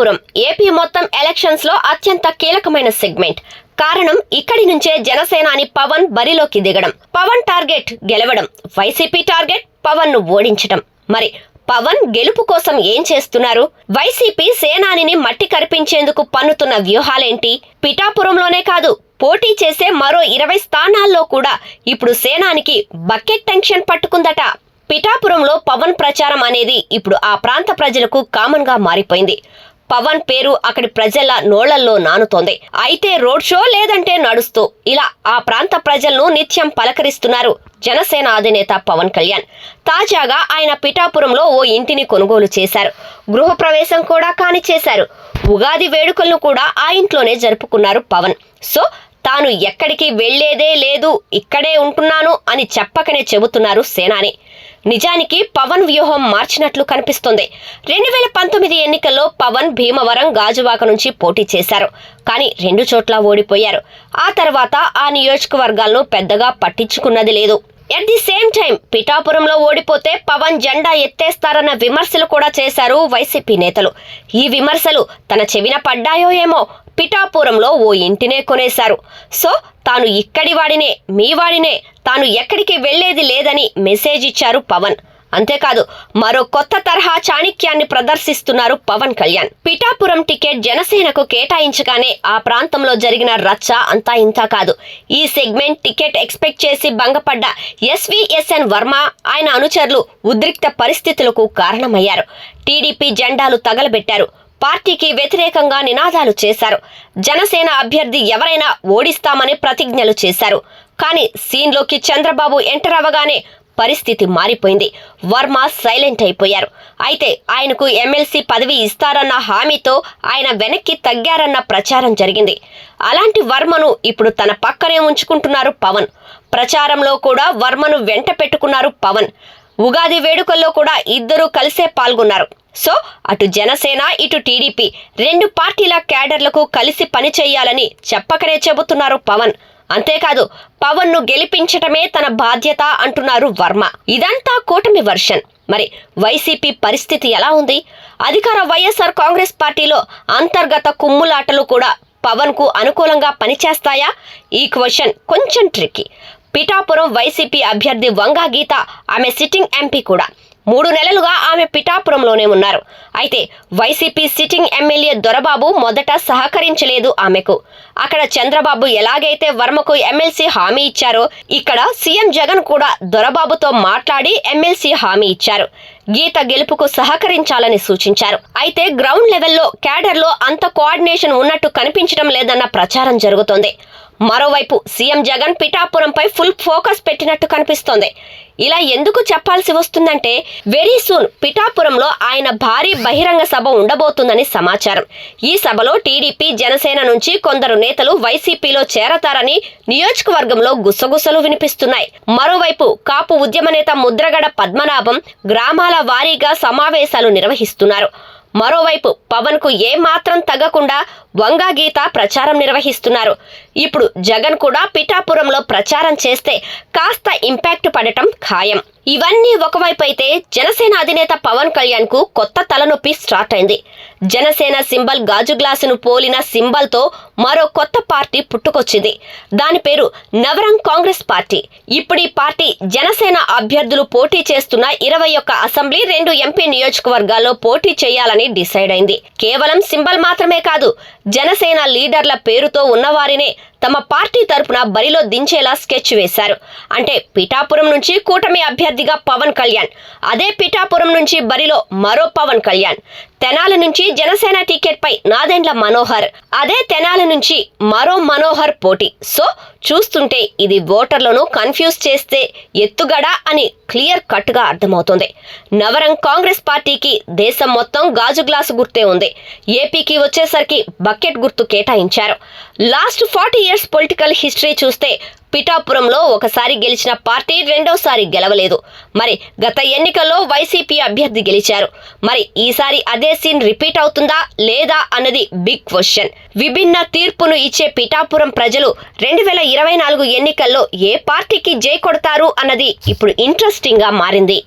Anantapuram AP మొత్తం ఎలక్షన్స్లో అత్యంత కీలకమైన సెగ్మెంట్. కారణం ఇక్కడి నుంచే జనసేనాని పవన్ బరిలోకి దిగడం. పవన్ టార్గెట్ గెలవడం. వైసీపీ టార్గెట్ పవన్ను ఓడించడం మరి పవన్ గెలుపు కోసం ఏం చేస్తున్నారు? వైసీపీ సేనానిని మట్టి కరిపించేందుకు పన్నుతున్న వ్యూహాలేంటి? పిఠాపురంలోనే కాదు పోటీ చేసే మరో ఇరవై స్థానాల్లో కూడా ఇప్పుడు సేనానికి బకెట్ టెన్షన్ పట్టుకుందట. పిఠాపురంలో పవన్ ప్రచారం అనేది ఇప్పుడు ఆ ప్రాంత ప్రజలకు కామన్గా మారిపోయింది. పవన్ పేరు అక్కడి ప్రజల నోళ్ళల్లో నానుతోంది. అయితే రోడ్ షో లేదంటే నడుస్తూ ఇలా ఆ ప్రాంత ప్రజలను నిత్యం పలకరిస్తున్నారు జనసేన అధినేత పవన్ కళ్యాణ్. తాజాగా ఆయన పిఠాపురంలో ఓ ఇంటిని కొనుగోలు చేశారు. గృహప్రవేశం కూడా కాని చేశారు ఉగాది వేడుకలను కూడా ఆ ఇంట్లోనే జరుపుకున్నారు పవన్. సో తాను ఎక్కడికి వెళ్ళేదే లేదు ఇక్కడే ఉంటున్నాను అని చెప్పకనే చెబుతున్నారు సేనాని. నిజానికి పవన్ వ్యూహం మార్చినట్లు కనిపిస్తుంది. రెండు వేల పంతొమ్మిది ఎన్నికల్లో పవన్ భీమవరం గాజువాక నుంచి పోటీ చేశారు. కానీ రెండు చోట్ల ఓడిపోయారు. ఆ తర్వాత ఆ నియోజకవర్గాలను పెద్దగా పట్టించుకున్నది లేదు. ఎట్ ది సేమ్ టైం పిఠాపురంలో ఓడిపోతే పవన్ జెండా ఎత్తేస్తారన్న విమర్శలు కూడా చేశారు వైసీపీ నేతలు. ఈ విమర్శలు తన చెవిన పడ్డాయో ఏమో పిఠాపురంలో ఓ ఇంటినే కొనేశారు. సో తాను ఇక్కడి వాడినే మీ వాడినే తాను ఎక్కడికి వెళ్ళేది లేదని మెసేజ్ ఇచ్చారు పవన్. అంతేకాదు మరో కొత్త తరహా చాణిక్యాన్ని ప్రదర్శిస్తున్నారు పవన్ కళ్యాణ్. పిఠాపురం టికెట్ జనసేనకు కేటాయించగానే ఆ ప్రాంతంలో జరిగిన రచ్చ అంతా ఇంతా కాదు. ఈ సెగ్మెంట్ టికెట్ ఎక్స్పెక్ట్ చేసి భంగపడ్డ ఎస్విఎస్ఎన్ వర్మ ఆయన అనుచరులు ఉద్రిక్త పరిస్థితులకు కారణమయ్యారు. టీడీపీ జెండాలు తగలబెట్టారు. పార్టీకి వ్యతిరేకంగా నినాదాలు చేశారు. జనసేన అభ్యర్థి ఎవరైనా ఓడిస్తామని ప్రతిజ్ఞలు చేశారు. కానీ సీన్లోకి చంద్రబాబు ఎంటర్ అవ్వగానే పరిస్థితి మారిపోయింది. వర్మ సైలెంట్ అయిపోయారు. అయితే ఆయనకు ఎమ్మెల్సీ పదవి ఇస్తారన్న హామీతో ఆయన వెనక్కి తగ్గారన్న ప్రచారం జరిగింది. అలాంటి వర్మను ఇప్పుడు తన పక్కనే ఉంచుకుంటున్నారు పవన్. ప్రచారంలో కూడా వర్మను వెంట పెట్టుకున్నారు పవన్. ఉగాది వేడుకల్లో కూడా ఇద్దరూ కలిసే పాల్గొన్నారు. సో అటు జనసేన ఇటు టీడీపీ రెండు పార్టీల క్యాడర్లకు కలిసి పనిచేయాలని చెప్పకనే చెబుతున్నారు పవన్. అంతేకాదు పవన్ను గెలిపించటమే తన బాధ్యత అంటున్నారు వర్మ. ఇదంతా కూటమి వర్షన్. మరి వైసీపీ పరిస్థితి ఎలా ఉంది? అధికార వైఎస్ఆర్ కాంగ్రెస్ పార్టీలో అంతర్గత కుమ్ములాటలు కూడా పవన్కు అనుకూలంగా పనిచేస్తాయా? ఈ క్వశ్చన్ కొంచెం ట్రిక్కీ పిఠాపురం వైసీపీ అభ్యర్థి వంగా గీత ఆమె సిట్టింగ్ ఎంపీ కూడా. మూడు నెలలుగా ఆమె పిఠాపురంలోనే ఉన్నారు. అయితే వైసీపీ సిట్టింగ్ ఎమ్మెల్యే దొరబాబు మొదట సహకరించలేదు ఆమెకు. అక్కడ చంద్రబాబు ఎలాగైతే వర్మకు ఎమ్మెల్సీ హామీ ఇచ్చారో ఇక్కడ సీఎం జగన్ కూడా దొరబాబుతో మాట్లాడి ఎమ్మెల్సీ హామీ ఇచ్చారు. గీత గెలుపుకు సహకరించాలని సూచించారు. అయితే గ్రౌండ్ లెవెల్లో క్యాడర్లో అంత కోఆర్డినేషన్ ఉన్నట్టు కనిపించడం లేదన్న ప్రచారం జరుగుతోంది. మరోవైపు సీఎం జగన్ పిఠాపురంపై ఫుల్ ఫోకస్ పెట్టినట్టు కనిపిస్తోంది. ఇలా ఎందుకు చెప్పాల్సి వస్తుందంటే వెరీ సూన్ పిఠాపురంలో ఆయన భారీ బహిరంగ సభ ఉండబోతుందని సమాచారం. ఈ సభలో టీడీపీ జనసేన నుంచి కొందరు నేతలు వైసీపీలో చేరతారని నియోజకవర్గంలో గుసగుసలు వినిపిస్తున్నాయి. మరోవైపు కాపు ఉద్యమ నేత ముద్రగడ పద్మనాభం గ్రామాల వారీగా సమావేశాలు నిర్వహిస్తున్నారు. మరోవైపు పవన్కు ఏ మాత్రం తగ్గకుండా వంగా గీత ప్రచారం నిర్వహిస్తున్నారు. ఇప్పుడు జగన్ కూడా పిఠాపురంలో ప్రచారం చేస్తే కాస్త ఇంపాక్ట్ పడటం ఖాయం. ఇవన్నీ ఒకవైపు అయితే జనసేన అధినేత పవన్ కళ్యాణ్కు కొత్త తలనొప్పి స్టార్ట్ అయింది. జనసేన సింబల్ గాజు గ్లాసును పోలిన సింబల్తో మరో కొత్త పార్టీ పుట్టుకొచ్చింది. దాని పేరు నవరంగ్ కాంగ్రెస్ పార్టీ. ఇప్పుడు ఈ పార్టీ జనసేన అభ్యర్థులు పోటీ చేస్తున్న ఇరవై ఒక్క అసెంబ్లీ రెండు ఎంపీ నియోజకవర్గాల్లో పోటీ చేయాలని డిసైడ్ అయింది. కేవలం సింబల్ మాత్రమే కాదు జనసేన లీడర్ల పేరుతో ఉన్నవారినే తమ పార్టీ తరపున బరిలో దించేలా స్కెచ్ వేశారు. అంటే పిఠాపురం నుంచి కూటమి అభ్యర్థిగా పవన్ కళ్యాణ్. అదే పిఠాపురం నుంచి బరిలో మరో పవన్ కళ్యాణ్. తెనాల నుంచి జనసేన టికెట్ పై నాదెండ్ల మనోహర్. అదే తెనాల నుంచి మరో మనోహర్ పోటీ. సో చూస్తుంటే ఇది ఓటర్లను కన్ఫ్యూజ్ చేస్తే ఎత్తుగడ అని క్లియర్ కట్గా అర్థమవుతుంది. నవరం కాంగ్రెస్ పార్టీకి దేశం మొత్తం గాజు గ్లాసు గుర్తే ఉంది. ఏపీకి వచ్చేసరికి బకెట్ గుర్తు కేటాయించారు. Last forty years political history చూస్తే పిఠాపురంలో ఒకసారి గెలిచిన పార్టీ రెండోసారి గెలవలేదు. మరి గత ఎన్నికల్లో వైసీపీ అభ్యర్థి గెలిచారు. మరి ఈసారి అదే సీన్ రిపీట్ అవుతుందా లేదా అన్నది బిగ్ క్వశ్చన్. విభిన్న తీర్పును ఇచ్చే పిఠాపురం ప్రజలు రెండు వేల ఇరవై నాలుగు ఎన్నికల్లో ఏ పార్టీకి జై కొడతారు అన్నది ఇప్పుడు ఇంట్రెస్టింగ్గా మారింది.